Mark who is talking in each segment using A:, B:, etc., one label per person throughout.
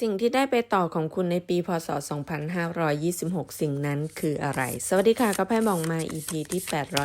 A: สิ่งที่ได้ไปต่อของคุณในปีพศ 2526 สิ่งนั้นคืออะไร สวัสดีค่ะก็ไพ่มองมา EP ที่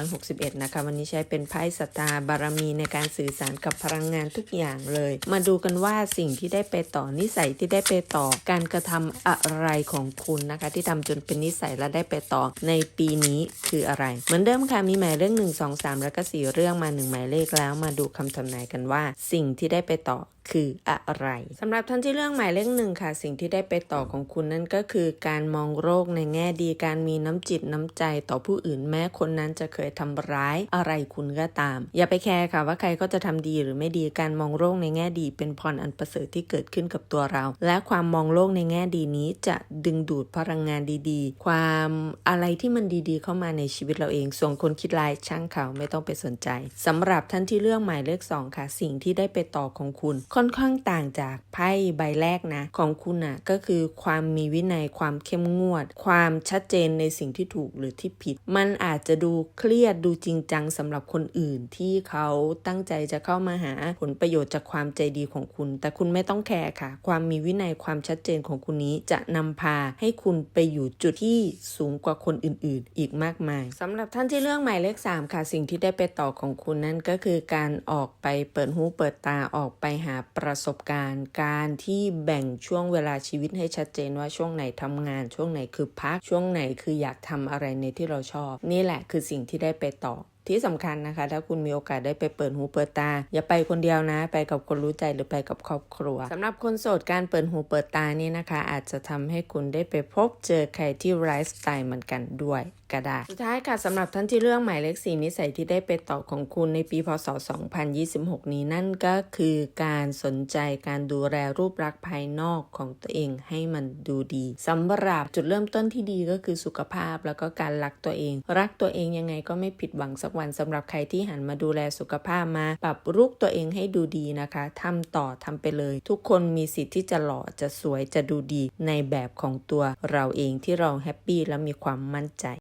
A: 861 นะคะ วันนี้ใช้เป็นไพ่สตาบารมีในการสื่อสารกับพลังงานทุกอย่างเลย มาดูกันว่าสิ่งที่ได้ไปต่อนิสัยที่ได้ไปต่อการกระทำอะไรของคุณนะคะ ที่ทำจนเป็นนิสัยและได้ไปต่อในปีนี้คืออะไร เหมือนเดิมค่ะมีหมายเลข1 2 3 แล้วก็ 4 เรื่องมา 1 หมายเลขแล้ว มาดูคำทำนายกันว่า สิ่งที่ได้ไปต่อคืออะไรสำหรับท่านที่เรื่องหมายเลขหนึ่งค่ะสิ่งที่ได้ไปต่อของคุณนั่นก็คือการมองโรคในแง่ดี การมีน้ำจิตน้ำใจต่อผู้อื่นแม้คนนั้นจะเคยทำร้ายอะไรคุณก็ตาม อย่าไปแคร์ค่ะว่าใครก็จะทำดีหรือไม่ดีการมองโรคในแง่ดี เป็นพรอันประเสริฐที่เกิดขึ้นกับตัวเรา และความมองโลกในแง่ดีนี้จะดึงดูดพลังงานดีๆ ความอะไรที่มันดีๆ เข้ามาในชีวิตเราเอง ส่วนคนคิดร้ายช่างเขาไม่ต้องไปสนใจสำหรับท่านที่เลือกหมายเลขสองค่ะ สิ่งที่ได้ไปต่อของคุณ ค่อนข้างต่างจากไพ่ใบแรกนะของคุณอะก็คือความมีวินัยความเข้มงวด ความชัดเจนในสิ่งที่ถูกหรือที่ผิด มันอาจจะดูเครียดดูจริงจังสำหรับคนอื่นที่เขาตั้งใจจะเข้ามาหาผลประโยชน์จากความใจดีของคุณ แต่คุณไม่ต้องแคร์ค่ะ ความมีวินัยความชัดเจนของคุณนี้จะนำพาให้คุณไปอยู่จุดที่สูงกว่าคนอื่น ๆ อีกมากมายสำหรับท่านที่เลือกหมายเลข 3 ค่ะ สิ่งที่ได้ไปต่อของคุณนั่นก็คือการออกไปเปิดหูเปิดตาออกไปหาประสบการณ์ การที่แบ่งช่วงเวลาชีวิตให้ชัดเจนว่าช่วงไหนทำงาน ช่วงไหนคือพัก ช่วงไหนคืออยากทำอะไรในที่เราชอบ นี่แหละคือสิ่งที่ได้ไปต่อที่สำคัญนะคะ ถ้าคุณมีโอกาสได้ไปเปิดหูเปิดตา อย่าไปคนเดียวนะ ไปกับคนรู้ใจหรือไปกับครอบครัวสำหรับคนโสดการเปิดหูเปิดตานี่นะคะ อาจจะทำให้คุณได้ไปพบเจอใครที่ไลฟ์สไตล์เหมือนกันด้วยก็ได้สุดท้ายค่ะสำหรับท่านที่เลือกหมายเลขสีนิสัยที่ได้ไปต่อของคุณในปีพศ 2026 นี้นั่นก็คือการสนใจการดูแลรูปลักษณ์ภายนอกของตัวเองให้มันดูดีสำหรับจุดเริ่มต้นที่ดีก็คือสุขภาพแล้วก็การรักตัวเอง รักตัวเองยังไงก็ไม่ผิดหวังสักวันสำหรับใครที่หันมาดูแลสุขภาพมา ปรับรูปตัวเองให้ดูดีนะคะทำต่อทำไปเลย ทุกคนมีสิทธิ์ที่จะหล่อจะสวยจะดูดีในแบบของตัวเราเองที่เราแฮปปี้และมีความมั่นใจ